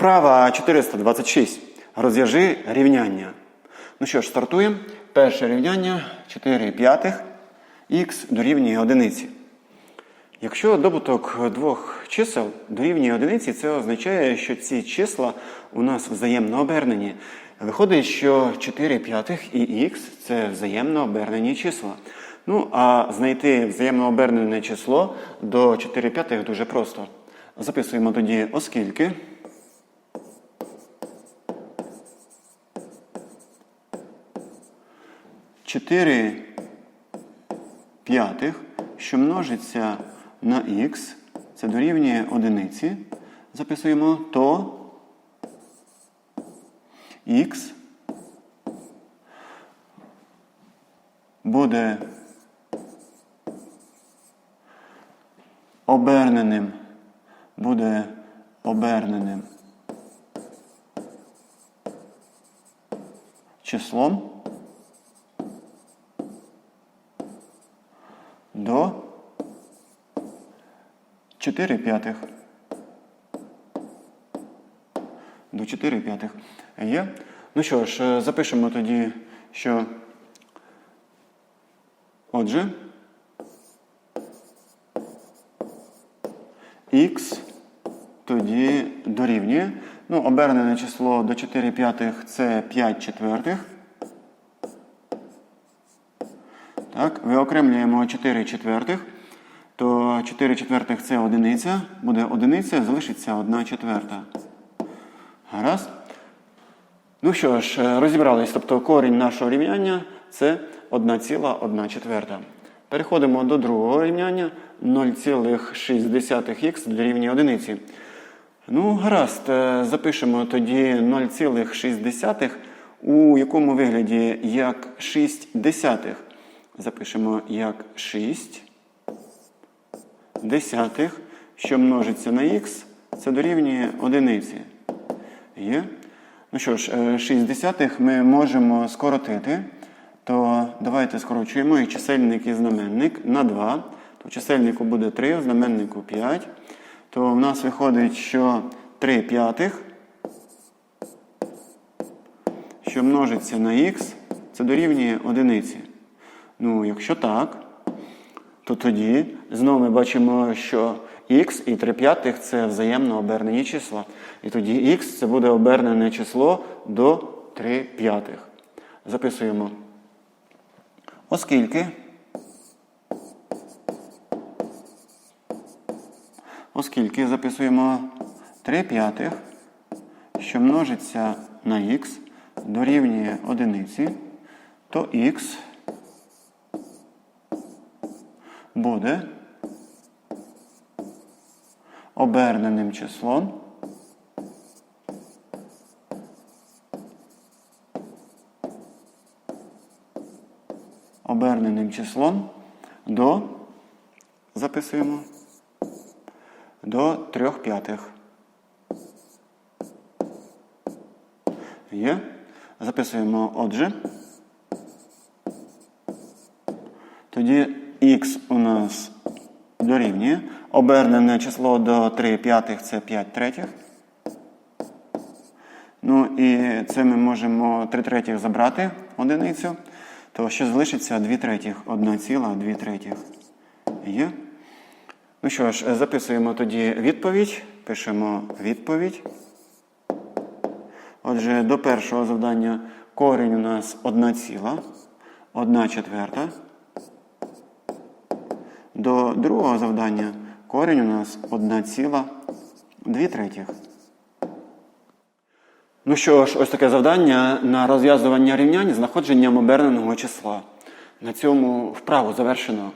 Вправа 426. Розв'яжи рівняння. Ну що ж, стартуємо. Перше рівняння 4 п'ятих х дорівнює одиниці. Якщо добуток двох чисел дорівнює одиниці, це означає, що ці числа у нас взаємно обернені. Виходить, що 4 п'ятих і х це взаємно обернені числа. Ну, а знайти взаємно обернене число до 4 п'ятих дуже просто. Записуємо тоді, оскільки. Чотири п'ятих, що множиться на х, це дорівнює одиниці. Записуємо, то х буде оберненим, буде оберненим числом до 4 п'ятих. До 4 п'ятих. Є? Ну що ж, е, запишемо тоді, що. Отже, х тоді дорівнює. Ну, обернене число до 4 п'ятих це 5 четвертих. Так, виокремлюємо 4 четвертих, то 4 четвертих це одиниця, буде одиниця, залишиться 1 четверта. Гаразд. Ну що ж, е, розібрались, тобто корінь нашого рівняння це 1,1 четверта. Переходимо до другого рівняння 0,6х дорівнює одиниці. Ну, гаразд, е, запишемо тоді 0,6 у якому вигляді як 6 десятих. Запишемо як 6 десятих, що множиться на х, це дорівнює одиниці. Є? Ну що ж, е, 6 десятих ми можемо скоротити, то давайте скорочуємо і чисельник і знаменник на 2. То чисельнику буде 3, в знаменнику 5. То в нас виходить, що 3 п'ятих, що множиться на х, це дорівнює одиниці. Ну, якщо так, то тоді знову ми бачимо, що х і 3 п'ятих це взаємно обернені числа. І тоді х це буде обернене число до 3 п'ятих. Записуємо. Оскільки. Оскільки записуємо 3 п'ятих, що множиться на х, дорівнює одиниці, то х буде оберненим числом оберненим числом до записуємо до 3 п'ятих. Є. Записуємо отже. Тоді х у нас дорівнює. Обернене число до 3 п'ятих це 5 третіх. Ну і це ми можемо 3 третіх забрати одиницю. То ще залишиться 2 третіх, 1 ціла 2 третіх. Є. Ну що ж, записуємо тоді відповідь. Пишемо відповідь. Отже, до першого завдання корінь у нас 1 ціла, 1 четверта. До другого завдання корінь у нас 1 ціла 2 третіх. Ну що ж, ось таке завдання на розв'язування рівнянь знаходженням оберненого числа. На цьому вправу завершено.